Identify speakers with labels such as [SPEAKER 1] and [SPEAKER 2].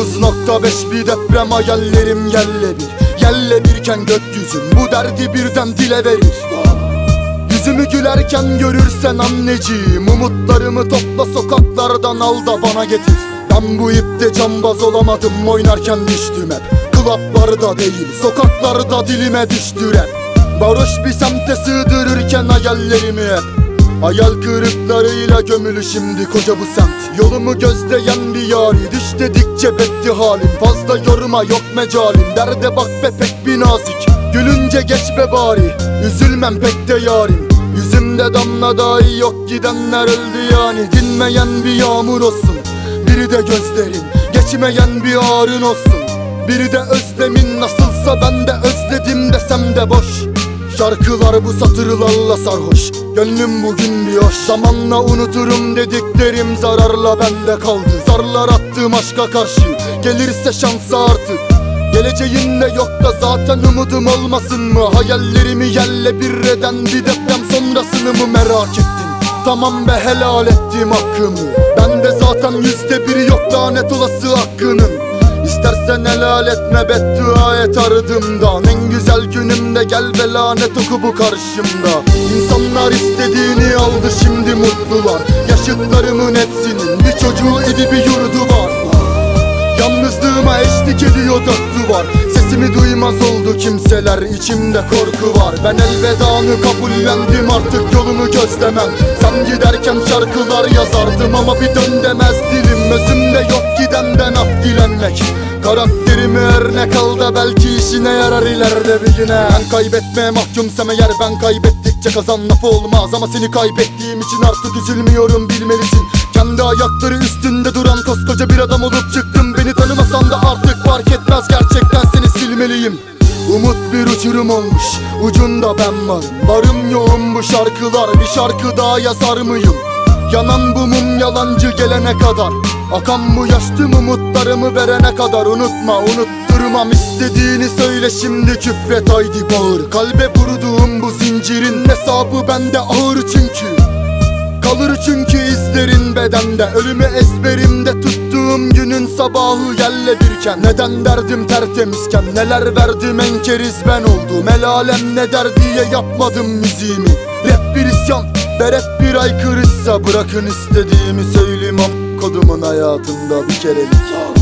[SPEAKER 1] 9.5 bir deprem hayallerim yerle bir. Yerle birken gökyüzüm bu derdi birden dile verir. Yüzümü gülerken görürsen anneciğim Umutlarımı topla sokaklardan al da bana getir. Ben bu ipte cambaz olamadım oynarken düştüm hep. Klaplarda değil sokaklarda dilime düştü rap Varoş bir semte sığdırırken hayallerimi hep. Hayal kırıklarıyla gömülü şimdi koca bu semt. Yolumu gözleyen bir yari Düş dedikçe betti halim Fazla yoruma yok mecalim. Derde bak be pek bir nazik Gülünce geç be bari. Üzülmem pek de yarim Yüzümde damla dahi yok gidenler öldü yani. Dinmeyen bir yağmur olsun Biri de gözlerin Geçmeyen bir ağrın olsun Biri de özlemin. Nasılsa ben de özledim desem de boş. Şarkılar bu satırlarla sarhoş Gönlüm bugün bir hoş. Zamanla unuturum dediklerim zararla bende kaldı Zarlar attığım aşka karşı. Gelirse şansa artık. Geleceğin de yok da zaten umudum olmasın mı? Hayallerimi yerle bir eden bir deprem sonrasını mı merak ettin? Tamam be helal ettim hakkımı. Bende zaten yüzde biri yok lanet olası hakkının İstersen helal etme beddua et ardımdan. En güzel günümde gel ve lanet oku bu karşımda. İnsanlar istediğini aldı şimdi mutlular. Yaşıtlarımın duymaz oldu kimseler içimde korku var. Ben elvedanı kabullendim artık yolumu gözlemem. Sen giderken şarkılar yazardım ama bir dön demez dilim. Özümde yok gidenden af dilenmek. Karakterimi örnek al da belki işine yarar ileride bir güne. Ben kaybetmeye mahkumsam eğer ben kaybettikçe kazan lafı olmaz. Ama seni kaybettiğim için artık üzülmüyorum bilmelisin. Kendi ayakları üstünde ucunda ben varım Varım yoğun bu şarkılar. Bir şarkı daha yazar mıyım? Yanan bu mum yalancı gelene kadar. Akan bu yaş tüm umutlarımı verene kadar. Unutma unutturmam. İstediğini söyle şimdi küfret. Haydi bağır. Kalbe vurduğum bu zincirin hesabı bende ağır çünkü. Kalır çünkü izlerin bedende. Ölümü ezberimde tuttuğum günün sabahı yerle birken. Neden derdim tertemizken? Neler verdim en keriz ben oldum. El alem ne der diye yapmadım müziğimi. Rap bir isyan ve bir aykırıysa Bırakın istediğimi söyleyeyim. Am kodumun hayatında bir kerelik